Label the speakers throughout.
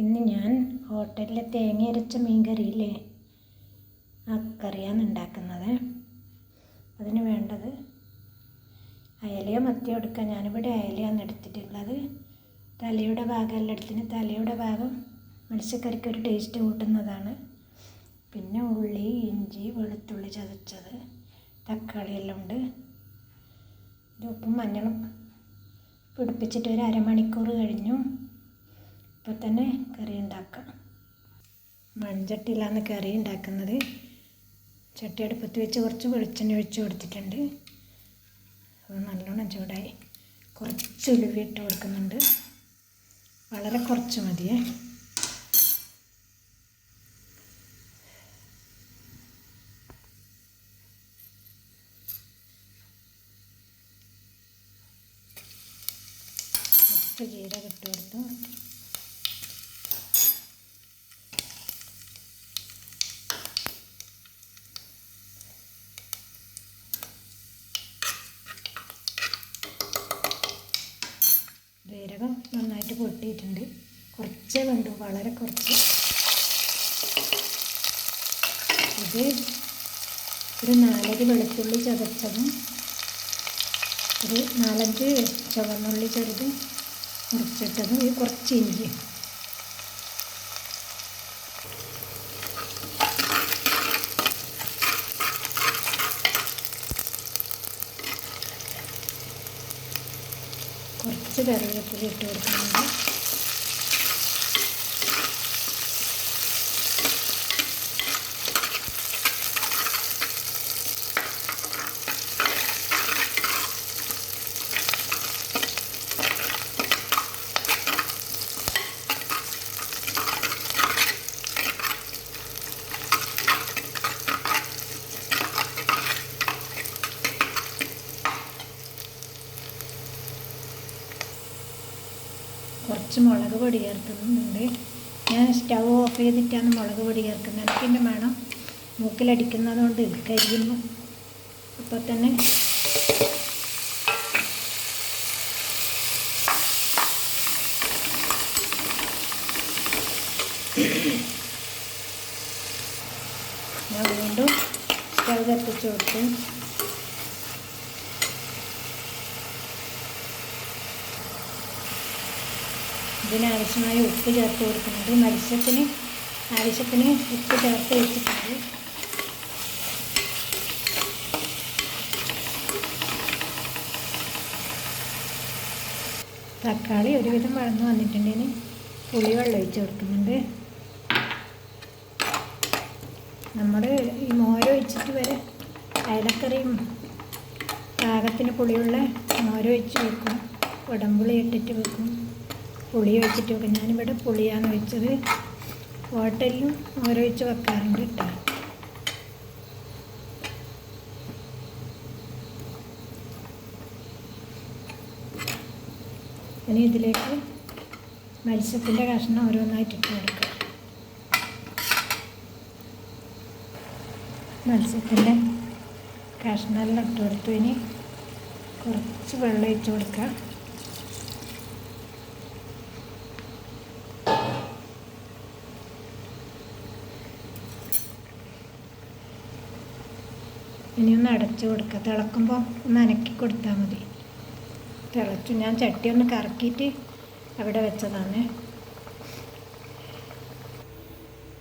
Speaker 1: ഇന്ന് ഞാൻ ഹോട്ടലിലെ തേങ്ങ അരച്ച മീൻ കറിയില്ലേ ആ കറിയാണ് ഉണ്ടാക്കുന്നത്. അതിന് വേണ്ടത് അയലയോ മത്തിയോ എടുക്കുക ഞാനിവിടെ അയലയാണ് എടുത്തിട്ടുള്ളത്. തലയുടെ ഭാഗം എടുത്തിന് തലയുടെ ഭാഗം മത്സ്യക്കറിക്ക് ഒരു ടേസ്റ്റ് കൂട്ടുന്നതാണ്. പിന്നെ ഉള്ളി ഇഞ്ചി വെളുത്തുള്ളി ചതച്ചത് തക്കാളി എല്ലാം ഉണ്ട്. ഇത് ഉപ്പും മഞ്ഞളും പിടിപ്പിച്ചിട്ട് ഒരു അരമണിക്കൂർ കഴിഞ്ഞു. ഇപ്പോൾ തന്നെ കറി ഉണ്ടാക്കാം. മൺചട്ടിയിലാണ് കറി ഉണ്ടാക്കുന്നത്. ചട്ടി അടുപ്പത്ത് വെച്ച് കുറച്ച് വെളിച്ചെണ്ണ ഒഴിച്ച് കൊടുത്തിട്ടുണ്ട്. അത് നല്ലോണം ചൂടായി. കുറച്ച് ഉലുവി ഇട്ട് കൊടുക്കുന്നുണ്ട്. വളരെ കുറച്ച് മതിയേ. കുറച്ച് ജീരകം കൊടുത്തു. ജീരകം നന്നായിട്ട് പൊട്ടിയിട്ടുണ്ട്. കുറച്ചേ വേണ്ടു വളരെ കുറച്ച്. ഇത് ഒരു നാലര വെളുത്തുള്ളി ചതച്ചതും ഒരു നാലഞ്ച് ചുവന്നുള്ളി ചെറുതും മുറിച്ചിട്ടതും ഈ കുറച്ച് ഇഞ്ചി. കുറച്ച് കറിവേപ്പില ഇട്ട് കൊടുക്കുന്നുണ്ട്. കുറച്ച് മുളക് പൊടി ചേർക്കുന്നുണ്ട്. ഞാൻ സ്റ്റൗ ഓഫ് ചെയ്തിട്ടാണ് മുളക് പൊടി ചേർക്കുന്നത്. എനിക്ക് എന്റെ മണം മൂക്കിലടിക്കുന്നതുകൊണ്ട് കരിയുന്നു അപ്പോൾ തന്നെ ഞാൻ വീണ്ടും സ്റ്റൗ കത്തിച്ചു കൊടുത്തു ഇതിനാവശ്യമായ ഉപ്പ് ചേർത്ത് കൊടുക്കുന്നുണ്ട് മത്സ്യത്തിന് ആവശ്യത്തിന് ഉപ്പ് ചേർത്ത് വെച്ചിട്ടുണ്ട്. തക്കാളി ഒരുവിധം വളർന്നു വന്നിട്ടുണ്ടെങ്കിൽ പുളിവെള്ളം ഒഴിച്ച് കൊടുക്കുന്നുണ്ട്. നമ്മൾ ഈ മോരൊഴിച്ചിട്ട് വരെ അയലക്കറിയും പാകത്തിന് പുളിയുള്ള മോരൊഴിച്ച് വെക്കും. ഉടമ്പുളി ഇട്ടിട്ട് വെക്കും. പുളി വെച്ചിട്ട് വെക്കും. ഞാനിവിടെ പുളിയാന്ന് വെച്ചത്. ഹോട്ടലിലും ഓരൊഴിച്ച് വെക്കാറുണ്ട് കേട്ടോ. ഇനി ഇതിലേക്ക് മത്സ്യത്തിന്റെ കഷ്ണം ഓരോന്നായിട്ട് ഇട്ട് കൊടുക്കുക മത്സ്യത്തിന്റെ കഷ്ണമെല്ലാം ഇട്ട് കൊടുത്തു. ഇനി കുറച്ച് വെള്ളം ഒഴിച്ച് കൊടുക്കുക ഇനി ഒന്ന് അടച്ചു കൊടുക്കുക തിളക്കുമ്പോൾ ഒന്ന് അനക്കി കൊടുത്താൽ മതി. തിളച്ചു. ഞാൻ ചട്ടി ഒന്ന് കറക്കിയിട്ട് അവിടെ വെച്ചതാണ്.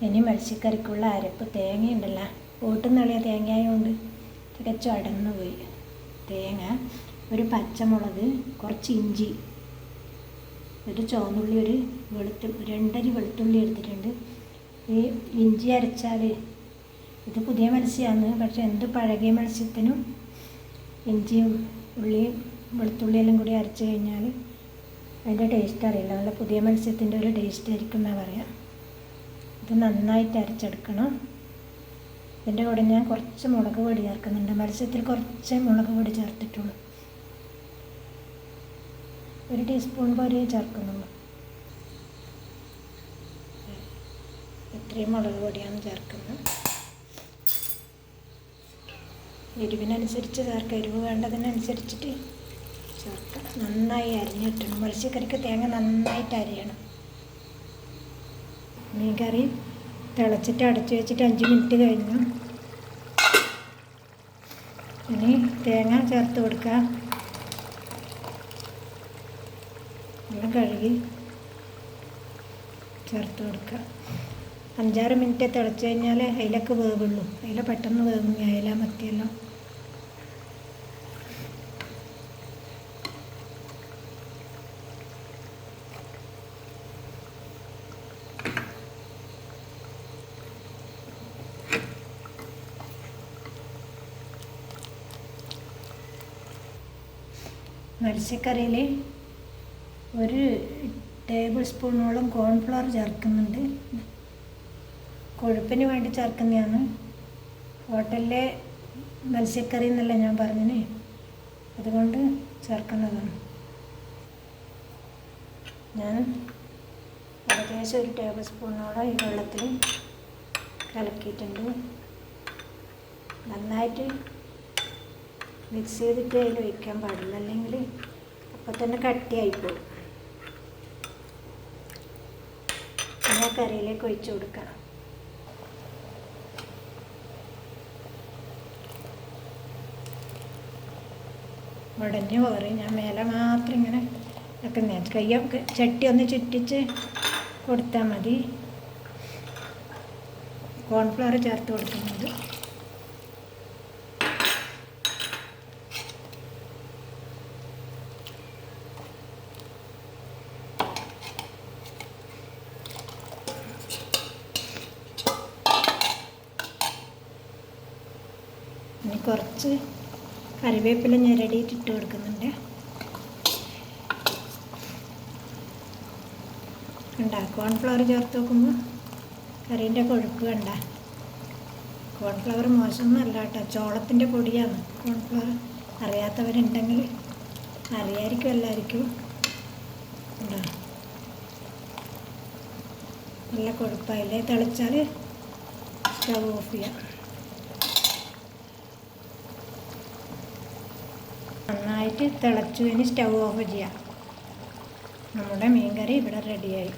Speaker 1: ഇനി മത്സ്യക്കറിക്കുള്ള അരപ്പ് തേങ്ങയുണ്ടല്ലോ. ഓട്ടുന്നളിയ തേങ്ങയായതുകൊണ്ട് തികച്ചും അടന്നു പോയി തേങ്ങ ഒരു പച്ചമുളക് കുറച്ച് ഇഞ്ചി ഒരു ചുവന്നുള്ളി ഒരു വെളുത്തു രണ്ടരി വെളുത്തുള്ളി എടുത്തിട്ടുണ്ട്. ഈ ഇഞ്ചി അരച്ചാൽ ഇത് പുതിയ മത്സ്യമാണ് പക്ഷെ എന്ത് പഴകിയ മത്സ്യത്തിനും ഇഞ്ചിയും ഉള്ളിയും വെളുത്തുള്ളിയെല്ലാം കൂടി അരച്ച് കഴിഞ്ഞാൽ അതിന്റെ ടേസ്റ്റ് അറിയില്ല. നല്ല പുതിയ മത്സ്യത്തിന്റെ ഒരു ടേസ്റ്റ് ആയിരിക്കും എന്നാണ് പറയാം. ഇത് നന്നായിട്ട് അരച്ചെടുക്കണം. ഇതിന്റെ കൂടെ ഞാൻ കുറച്ച് മുളക് പൊടി ചേർക്കുന്നുണ്ട്. മത്സ്യത്തിൽ കുറച്ച് മുളക് പൊടി ചേർത്തിട്ടുള്ളൂ. ഒരു ടീസ്പൂൺ പോലെ ചേർക്കുന്നുള്ളൂ. ഇത്രയും മുളക് പൊടിയാണ് ചേർക്കുന്നത്. എരിവിനനുസരിച്ച് ചേർക്കുക എരിവ് വേണ്ടതിനനുസരിച്ചിട്ട് ചേർക്കുക നന്നായി അരിഞ്ഞിട്ടണം മത്സ്യക്കറിക്ക് തേങ്ങ നന്നായിട്ട് അരിയണം. മീൻ കറി തിളച്ചിട്ട് അടച്ചു വെച്ചിട്ട് അഞ്ച് മിനിറ്റ് കഴിഞ്ഞു. ഇനി തേങ്ങ ചേർത്ത് കൊടുക്കുക എല്ലാം കഴുകി ചേർത്ത് കൊടുക്കുക അഞ്ചാറ് മിനിറ്റ് തിളച്ച് കഴിഞ്ഞാൽ അതിലൊക്കെ വേവുള്ളൂ. അതിൽ പെട്ടെന്ന് വേവും അയല മത്തിയെല്ലാം മത്സ്യക്കറിയിൽ ഒരു ടേബിൾ സ്പൂണോളം കോൺഫ്ലവർ ചേർക്കുന്നുണ്ട്. കൊഴുപ്പിന് വേണ്ടി ചേർക്കുന്നതാണ്. ഹോട്ടലിലെ മത്സ്യക്കറി എന്നല്ല ഞാൻ പറഞ്ഞിന് അതുകൊണ്ട് ചേർക്കുന്നതാണ്. ഞാൻ ഏകദേശം ഒരു ടേബിൾ സ്പൂണോളം ഈ വെള്ളത്തിൽ കലക്കിയിട്ടുണ്ട്. നന്നായിട്ട് മിക്സ് ചെയ്തിട്ട് അതിൽ ഒഴിക്കാൻ പാടില്ല. അല്ലെങ്കിൽ അപ്പം തന്നെ കട്ടിയായിപ്പോവും. പിന്നെ ആ കറിയിലേക്ക് ഒഴിച്ചു കൊടുക്കാം. ഉടഞ്ഞു പോറി. ഞാൻ മേലെ മാത്രം ഇങ്ങനെ വെക്കുന്ന. കയ്യൊക്കെ ചട്ടി ഒന്ന് ചുറ്റിച്ച് കൊടുത്താൽ മതി. കോൺഫ്ലവർ ചേർത്ത് കൊടുക്കുന്നത് ഇനി കുറച്ച് കറിവേപ്പില ഞെരടിയിട്ട് ഇട്ട് കൊടുക്കുന്നുണ്ട്. കണ്ട കോൺഫ്ലവർ ചേർത്ത് നോക്കുമ്പോൾ കറീന്റെ കൊഴുപ്പ് കണ്ട. കോൺഫ്ലവർ മോശമൊന്നുമല്ല കേട്ടോ ചോളത്തിന്റെ പൊടിയാണ്. കോൺഫ്ലവർ അറിയാത്തവരുണ്ടെങ്കിൽ അറിയായിരിക്കും എല്ലാവർക്കും. ഉണ്ടോ നല്ല കൊഴുപ്പായില്ലേ തിളച്ചാൽ സ്റ്റവ് ഓഫ് ചെയ്യാം. നന്നായിട്ട് തിളച്ചു ഇനി സ്റ്റൗ ഓഫ് ചെയ്യാം. നമ്മുടെ മീൻ കറി ഇവിടെ റെഡിയായി